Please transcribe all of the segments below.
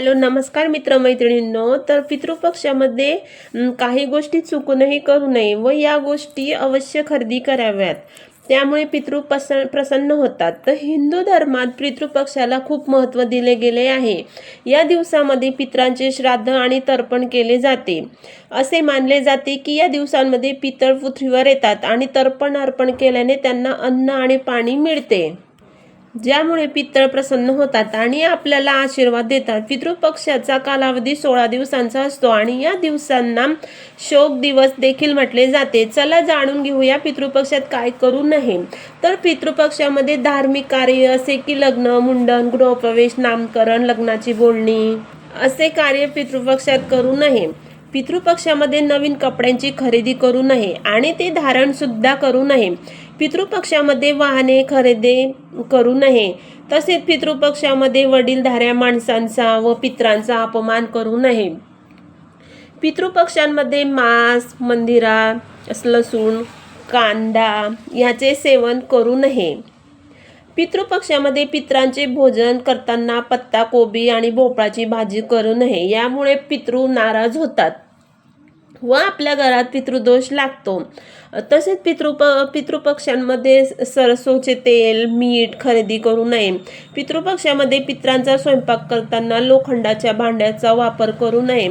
Hello नमस्कार मित्रमैत्रिणींनो. तर पितृपक्षामध्ये काही गोष्टी चुकूनही करू नये व या गोष्टी अवश्य खरेदी कराव्यात. त्यामुळे पितृ पस प्रसन्न होतात. तर हिंदू धर्मात पितृपक्षाला खूप महत्त्व दिले गेले आहे. या दिवसामध्ये पितरांचे श्राद्ध आणि तर्पण केले जाते. असे मानले जाते की या दिवसांमध्ये पितळ पृथ्वीवर येतात आणि तर्पण अर्पण केल्याने त्यांना अन्न आणि पाणी मिळते. ज्यामुळे पितळ प्रसन्न होतात आणि आपल्याला आशीर्वाद देतात. पितृपक्षाचा कालावधी सोळा दिवसांचा असतो आणि या दिवसांना शोक दिवस देखील म्हटले जाते. चला जाणून घेऊया पितृपक्षात काय करू नये. तर पितृपक्षामध्ये धार्मिक कार्य असे की लग्न मुंडन गृहप्रवेश नामकरण लग्नाची बोलणी असे कार्य पितृपक्षात करू नये. पितृपक्षामध्ये नवीन कपड्यांची खरेदी करू नये आणि ते धारण सुद्धा करू नये. पितृपक्षामध्ये वाहने खरेदी करू नये. तसेच पितृपक्षामध्ये वडीलधाऱ्या माणसांचा व पित्रांचा अपमान करू नये. पितृपक्षांमध्ये मांस मंदिरा लसूण कांदा याचे सेवन करू नये. पितृपक्षामध्ये पित्रांचे भोजन करताना पत्ता कोबी आणि भोपळाची भाजी करू नये. यामुळे पितृ नाराज होतात. व आपल्या घरात पितृदोष लागतो. तसेच पितृप पितृपक्षांमध्ये सरसोचे तेल मीठ खरेदी करू नये. पितृपक्षामध्ये पित्रांचा स्वयंपाक करताना लोखंडाच्या भांड्याचा वापर करू नये.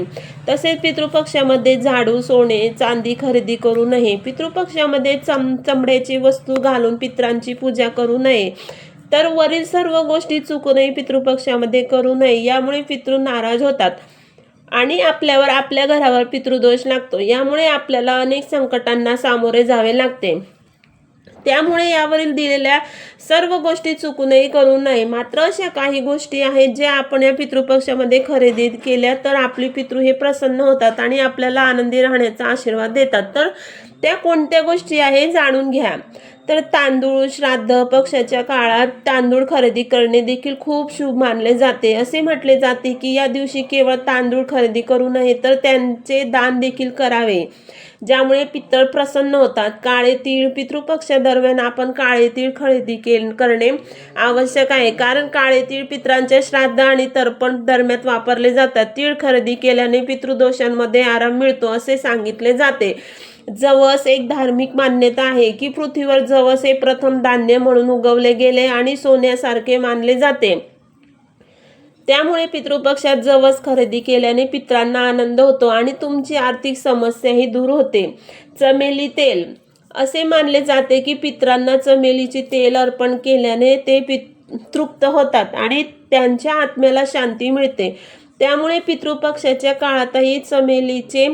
तसेच पितृपक्षामध्ये झाडू सोने चांदी खरेदी करू नये. पितृपक्षामध्ये चम चमड्याची वस्तू घालून पित्रांची पूजा करू नये. तर वरील सर्व गोष्टी चुकूनही पितृपक्षामध्ये करू नये. यामुळे पितृ नाराज होतात. आणि आपल्यावर आपल्या घरावर पितृदोष लागतो. यामुळे आपल्याला अनेक संकटांना सामोरे जावे लागते. त्यामुळे यावरील दिलेल्या सर्व गोष्टी चुकूनही करू नये. मात्र अशा काही गोष्टी आहेत ज्या आपण या पितृपक्षामध्ये खरेदी केल्या तर आपले पितृ हे प्रसन्न होतात आणि आपल्याला आनंदी राहण्याचा आशीर्वाद देतात. तर त्या कोणत्या गोष्टी आहे जाणून घ्या. तर तांदूळ श्राद्ध पक्षाच्या काळात तांदूळ खरेदी करणे देखील खूप शुभ मानले जाते. असे म्हटले जाते की या दिवशी केवळ तांदूळ खरेदी करू नये तर त्यांचे दान देखील करावे. ज्यामुळे पितळ प्रसन्न होतात. काळे तीळ पितृपक्षादरम्यान आपण काळे तीळ खरेदी के करणे आवश्यक आहे. कारण काळे तीळ पित्रांच्या श्राद्ध आणि तर्पण दरम्यान वापरले जातात. तीळ खरेदी केल्याने पितृदोषांमध्ये आराम मिळतो असे सांगितले जाते. जवस एक धार्मिक मान्यता आहे की पृथ्वीवर जवस हे प्रथम धान्य म्हणून उगवले गेले आणि सोन्यासारखे मानले जाते. त्यामुळे पितृपक्षात जवस खरेदी केल्याने पित्रांना आनंद होतो आणि तुमची आर्थिक समस्याही दूर होते. चमेली तेल. असे मानले जाते की पित्रांना चमेलीचे तेल अर्पण केल्याने ते पित तृप्त होतात आणि त्यांच्या आत्म्याला शांती मिळते. त्यामुळे पितृपक्षाच्या काळातही चमेलीचे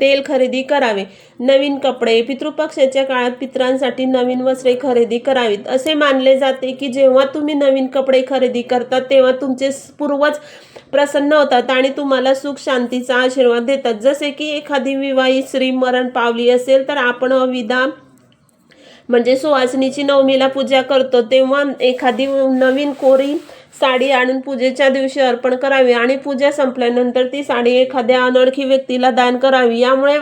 तेल खरेदी करावे. नवीन कपडे पितृपक्षाच्या काळात पित्रांसाठी नवीन वस्त्रे खरेदी करावीत. असे मानले जाते की जेव्हा तुम्ही नवीन कपडे खरेदी करता तेव्हा तुमचे पूर्वज प्रसन्न होतात आणि तुम्हाला सुख शांतीचा आशीर्वाद देतात. जसे की एखादी विवाहित स्त्री मरण पावली असेल तर आपण अविदा म्हणजे सुवासिनीची नवमीला पूजा करतो. तेव्हा एखादी नवीन कोरी साडी आणून पूजेच्या दिवशी अर्पण करावी आणि पूजा संपल्यानंतर ती साडी एखाद्या अनोळखी व्यक्तीला दान करावी. यामुळे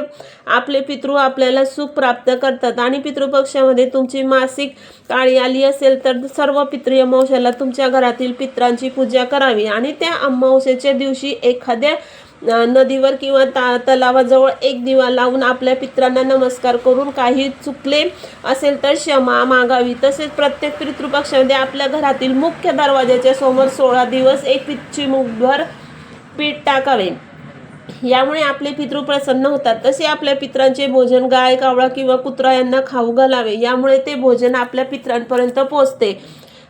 आपले पितृ आपल्याला सुख प्राप्त करतात. आणि पितृपक्षामध्ये तुमची मासिक काळी आली असेल तर सर्व पितृ अमावस्याला तुमच्या घरातील पित्रांची पूजा करावी. आणि त्या अमावस्येच्या दिवशी एखाद्या नदीवर किंवा ता तलावाजवळ एक दिवा लावून आपल्या पित्रांना नमस्कार करून काही चुकले असेल तर क्षमा मागावी. तसेच प्रत्येक पितृपक्षामध्ये आपल्या घरातील मुख्य दरवाजाच्या समोर सोळा दिवस एक पिच्चीमुखभर पीठ टाकावे. यामुळे आपले पितृ प्रसन्न होतात. तसे आपल्या पित्रांचे भोजन गाय कावळा किंवा कुत्रा यांना खाऊ घालावे. यामुळे ते भोजन आपल्या पित्रांपर्यंत पोचते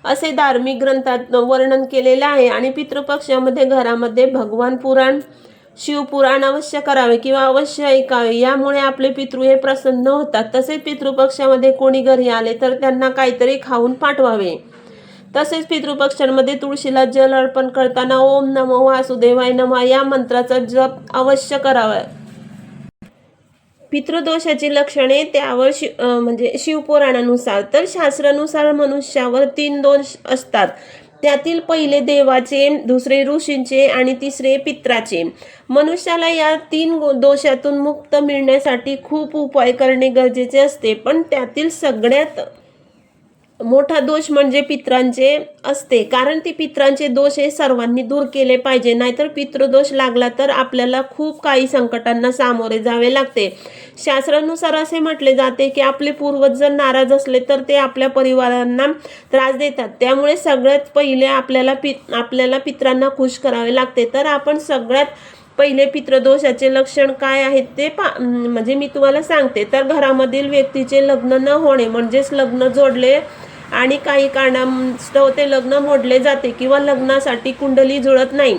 असे धार्मिक ग्रंथात वर्णन केलेले आहे. आणि पितृपक्षामध्ये घरामध्ये भगवान पुराण शिवपुराण अवश्य करावे किंवा अवश्य ऐकावे. यामुळे आपले पितृ हे प्रसन्न होतात. तसेच पितृपक्षामध्ये कोणी घरी आले तर त्यांना काहीतरी खाऊन पाठवावे. तसेच पितृपक्षांमध्ये तुळशीला जल अर्पण करताना ओम नमो वासुदेवाय नमः या मंत्राचा जप अवश्य करावा. पितृदोषाची लक्षणे त्यावर शि म्हणजे शिवपुराणानुसार. तर शास्त्रानुसार मनुष्यावर तीन दोष असतात. त्यातील पहिले देवाचे दुसरे ऋषींचे आणि तिसरे पित्राचे. मनुष्याला या तीन गो- दोषातून मुक्त मिळण्यासाठी खूप उपाय करणे गरजेचे असते पण त्यातील सगळ्यात मोठा दोष म्हणजे पित्रांचे असते. कारण ती पित्रांचे दोष हे सर्वांनी दूर केले पाहिजे. नाहीतर पितृदोष लागला तर आपल्याला खूप काही संकटांना सामोरे जावे लागते. शास्त्रानुसार असे म्हटले जाते की आपले पूर्वज जर नाराज असले तर ते आपल्या परिवारांना त्रास देतात. त्यामुळे सगळ्यात पहिले आपल्याला पि आपल्याला पित्रांना खुश करावे लागते. तर आपण सगळ्यात पहिले पितृदोषाचे लक्षण काय आहेत ते पा म्हणजे मी तुम्हाला सांगते. तर घरामधील व्यक्तीचे लग्न न होणे म्हणजेच लग्न जोडले आणि काही कारणास्तव ते लग्न मोडले जाते किंवा लग्नासाठी कुंडली जुळत नाही.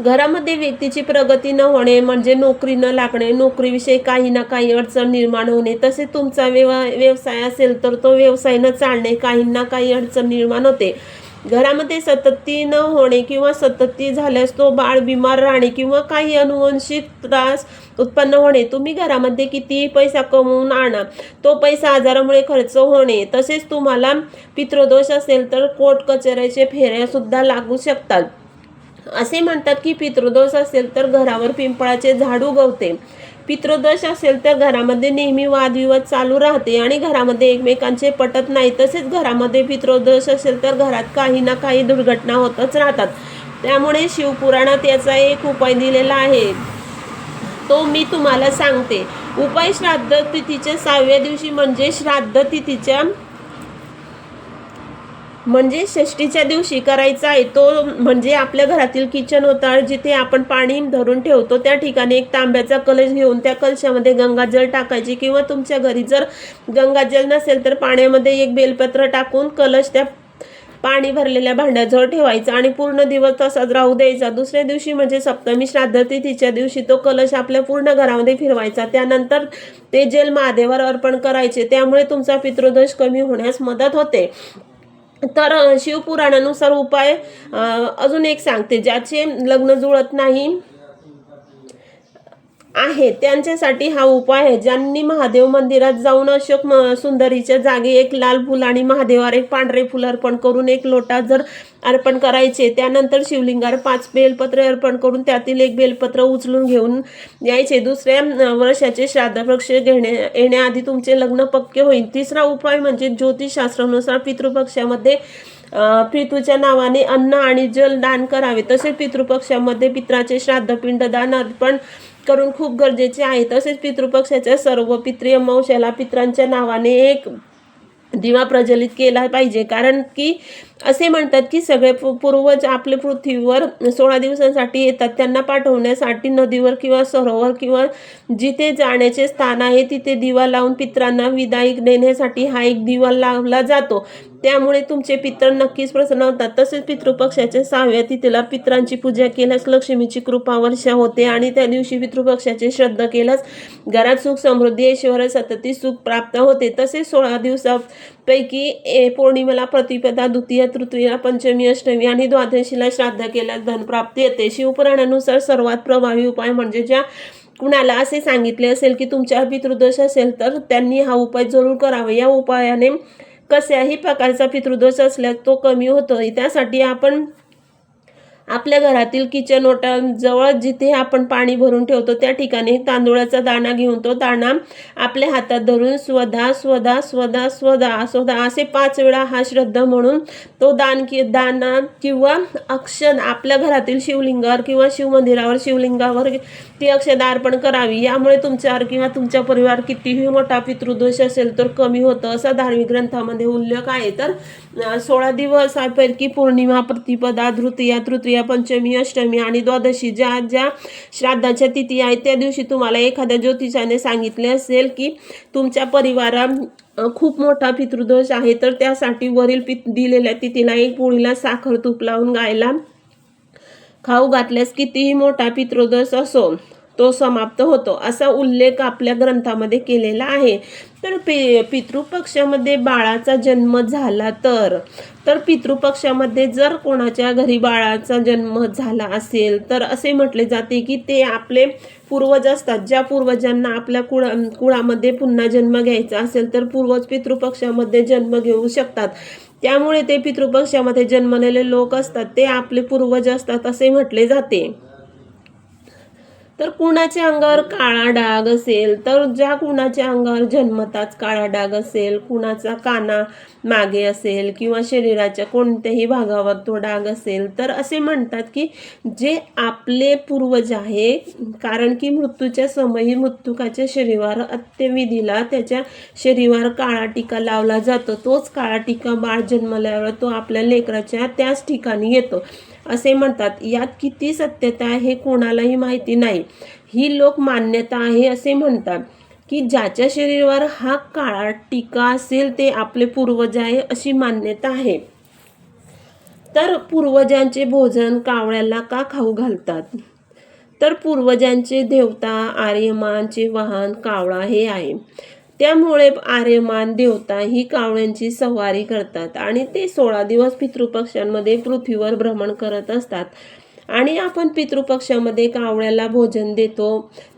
घरामध्ये व्यक्तीची प्रगती न होणे म्हणजे नोकरी न लागणे नोकरीविषयी काही ना काही अडचण निर्माण होणे तसे तुमचा व्यव व्यवसाय असेल तर तो व्यवसाय न चालणे काही ना काही अडचण निर्माण होते. घरामध्ये सतती न होणे किंवा सतती झाल्यास तो बाळ बिमार राहणे किंवा काही अनुवंशिक त्रास उत्पन्न होणे तुम्ही घरामध्ये कितीही पैसा कमवून आणा तो पैसा आजारामुळे खर्च होणे. तसेच तुम्हाला पितृदोष असेल तर कोर्ट कचऱ्याचे फेऱ्यासुद्धा लागू शकतात. असे म्हणतात की पितृदोष असेल तर घरावर पिंपळाचे झाड उगवते पितृदोष असेल तर घरामध्ये नेहमी वादविवाद चालू राहते आणि घरामध्ये एकमेकांचे पटत नाही. तसेच घरामध्ये पितृदोष असेल तर घरात काही ना काही दुर्घटना होतच राहतात. त्यामुळे शिवपुराणात याचा एक उपाय दिलेला आहे. तो मी तुम्हाला सांगते. उपाय श्राद्ध तिथीच्या सहाव्या दिवशी म्हणजे श्राद्ध तिथीच्या म्हणजे षष्टीच्या दिवशी करायचा आहे तो म्हणजे आपल्या घरातील किचन होता जिथे आपण पाणी धरून ठेवतो त्या ठिकाणी एक तांब्याचा कलश घेऊन त्या कलशामध्ये गंगाजल टाकायची. किंवा तुमच्या घरी जर गंगाजल नसेल तर पाण्यामध्ये एक बेलपत्र टाकून कलश त्या पाणी भरलेल्या भांड्याजवळ ठेवायचा आणि पूर्ण दिवस तसाच राहू द्यायचा. दुसऱ्या दिवशी म्हणजे सप्तमी श्राद्ध तिथीच्या दिवशी तो कलश आपल्या पूर्ण घरामध्ये फिरवायचा. त्यानंतर ते जल महादेवावर अर्पण करायचे. त्यामुळे तुमचा पितृदोष कमी होण्यास मदत होते. तर शिवपुराणानुसार उपाय अजून एक सांगते ज्याचे लग्न जुळत नाही आहे. त्यांच्यासाठी हा उपाय आहे. ज्यांनी महादेव मंदिरात जाऊन अशोक म- सुंदरीच्या जागी एक लाल फुल आणि महादेवावर एक पांढरे फुल अर्पण करून एक लोटा जर अर्पण करायचे त्यानंतर शिवलिंगावर पाच बेलपत्र अर्पण करून त्यातील एक बेलपत्र उचलून घेऊन यायचे. दुसऱ्या वर्षाचे वर्षाचे श्राद्धपक्ष घेणे येण्याआधी तुमचे लग्न पक्के होईल. तिसरा उपाय म्हणजे ज्योतिषशास्त्रानुसार पितृपक्षामध्ये पितृच्या नावाने अन्न आणि जल दान करावे. तसेच पितृपक्षामध्ये पित्राचे श्राद्ध पिंडदान अर्पण करून खूप गरजेचे आहे. तसेच पितृपक्षाच्या सर्व पित्रीय वंशाला पित्रांच्या नावाने एक दिवा प्रज्वलित केला पाहिजे. कारण की असे म्हणतात की सगळे पूर्वज आपले पृथ्वीवर सोळा दिवसांसाठी येतात. त्यांना पाठवण्यासाठी नदीवर किंवा सरोवर किंवा जिथे जाण्याचे स्थान आहे तिथे दिवा लावून पित्रांना विदाई देण्यासाठी हा एक दिवा लावला जातो. त्यामुळे तुमचे पितर नक्कीच प्रसन्न होतात तसेच पितृपक्षाच्या सहाव्या तिथीला पितरांची पूजा केल्यास लक्ष्मीची कृपा वर्षा होते आणि त्या दिवशी पितृपक्षाचे श्रद्धा केल्यास घरात सुख समृद्धी ऐश्वर सतती सुख प्राप्त होते. तसेच सोळा दिवसापैकी ए पौर्णिमेला प्रतिपदा द्वितीय तृतीया पंचमी अष्टमी आणि द्वादशीला श्राद्ध केल्यास धनप्राप्ती येते. शिवपुराणानुसार सर्वात प्रभावी उपाय म्हणजे ज्या कुणाला असे सांगितले असेल की तुमच्या पितृदोष असेल तर त्यांनी हा उपाय जरूर करावा. या उपायाने कशाही प्रकारचा पितृदोष असल्यास तो कमी होतो त्यासाठी आपण आपल्या घरातील किचन ओटाजवळ जिथे आपण पाणी भरून ठेवतो त्या ठिकाणी तांदूळाचा दाणा घेऊन तो दाणा आपल्या हातात धरून स्वधा स्वधा स्वधा स्वधा स्वधा असे पाच वेळा हा श्रद्धा म्हणून तो दान कि दाना किंवा अक्षण आपल्या घरातील शिवलिंगावर किंवा शिवमंदिरावर शिवलिंगावर ती अक्षदा अर्पण करावी. यामुळे तुमच्यावर किंवा तुमच्या परिवार कितीही मोठा पितृदोष असेल तर कमी होतं असा धार्मिक ग्रंथामध्ये उल्लेख आहे. तर सोळा दिवसापैकी पौर्णिमा प्रतिपदा तृतीया तृतीया पंचमी अष्टमी आणि द्वादशी ज्या ज्या श्राद्धाच्या तिथी आहेत त्या दिवशी तुम्हाला एखाद्या ज्योतिषाने सांगितले असेल की तुमच्या परिवारा खूप मोठा पितृदोष आहे तर त्यासाठी वरील पित दिलेल्या तिथीला एक पोळीला साखर तूप लावून गायला खाऊ घातल्यास कितीही मोठा पितृदोष असो. तो समाप्त होतो. असा उल्लेख आपल्या ग्रंथामध्ये केलेला आहे. तर पि पितृपक्षामध्ये बाळाचा जन्म झाला तर तर पितृपक्षामध्ये जर कोणाच्या घरी बाळाचा जन्म झाला असेल तर असे म्हटले जाते की ते आपले पूर्वज असतात. ज्या पूर्वजांना आपल्या कुळा कुळामध्ये पुन्हा जन्म घ्यायचा असेल तर पूर्वज पितृपक्षामध्ये जन्म घेऊ शकतात. त्यामुळे ते पितृपक्षामध्ये जन्मलेले लोक असतात. ते आपले पूर्वज असतात असे म्हटले जाते. तर कुणाच्या अंगावर काळा डाग असेल तर ज्या कुणाच्या अंगावर जन्मताच काळा डाग असेल कुणाचा काना मागे असेल किंवा शरीराच्या कोणत्याही भागावर तो डाग असेल तर असे म्हणतात की जे आपले पूर्वज आहे कारण की मृत्यूच्या समयी मृत्युकाच्या शरीरावर अत्यविधीला त्याच्या शरीरावर काळा टीका लावला जातो. तोच काळा टीका बाळ जन्मल्यावर तो आपल्या लेकराच्या त्याच ठिकाणी येतो. असे म्हणतात. यात किती सत्यता आहे हे कोणालाही माहिती नाही. ही लोक मान्यता आहे असे म्हणतात की ज्याच्या शरीरावर हा काळा टीका असेल ते आपले पूर्वज आहे अशी मान्यता आहे. तर पूर्वजांचे भोजन कावळ्याला का खाऊ घालतात? तर पूर्वजांचे देवता आर्यमानचे वाहन कावळा हे आहे. त्यामुळे आर्यमान देवता ही कावळ्यांची सवारी करतात आणि ते सोळा दिवस पितृपक्षांमध्ये पृथ्वीवर भ्रमण करत असतात. आणि आपण पितृपक्षामध्ये कावळ्याला भोजन देतो.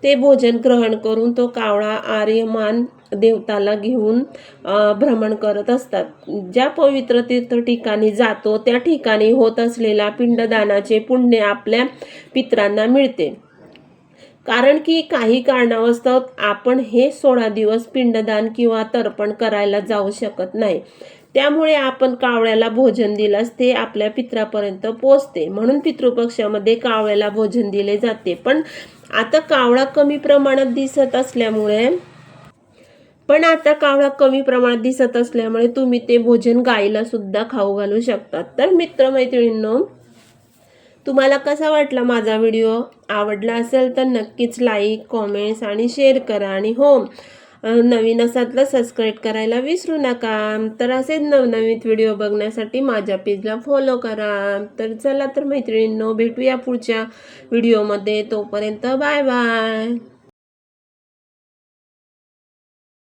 ते भोजन ग्रहण करून तो कावळा आर्यमान देवताला घेऊन भ्रमण करत असतात. ज्या पवित्र तीर्थ ठिकाणी जातो त्या ठिकाणी होत असलेला पिंडदानाचे पुण्य आपल्या पित्रांना मिळते. कारण की काही कारणावस्तव आपण हे सोळा दिवस पिंडदान किंवा तर्पण करायला जाऊ शकत नाही. त्यामुळे आपण कावळ्याला भोजन दिल्यास ते आपल्या पित्रापर्यंत पोचते. म्हणून पितृपक्षामध्ये कावळ्याला भोजन दिले जाते. पण आता कावळा कमी प्रमाणात दिसत असल्यामुळे पण आता कावळा कमी प्रमाणात दिसत असल्यामुळे तुम्ही ते भोजन गाईला सुद्धा खाऊ घालू शकतात. तर मित्रमैत्रिणींनो तुम्हाला कसा वाटला माझा व्हिडिओ? आवडला असेल तर नक्कीच लाईक कॉमेंट्स आणि शेअर करा. आणि हो नवीन असाल तर सबस्क्राईब करायला विसरू नका. तर असेच नवनवीन व्हिडिओ बघण्यासाठी माझ्या पेजला फॉलो करा. तर चला तर मैत्रिणींनो भेटूया पुढच्या व्हिडिओमध्ये तोपर्यंत बाय बाय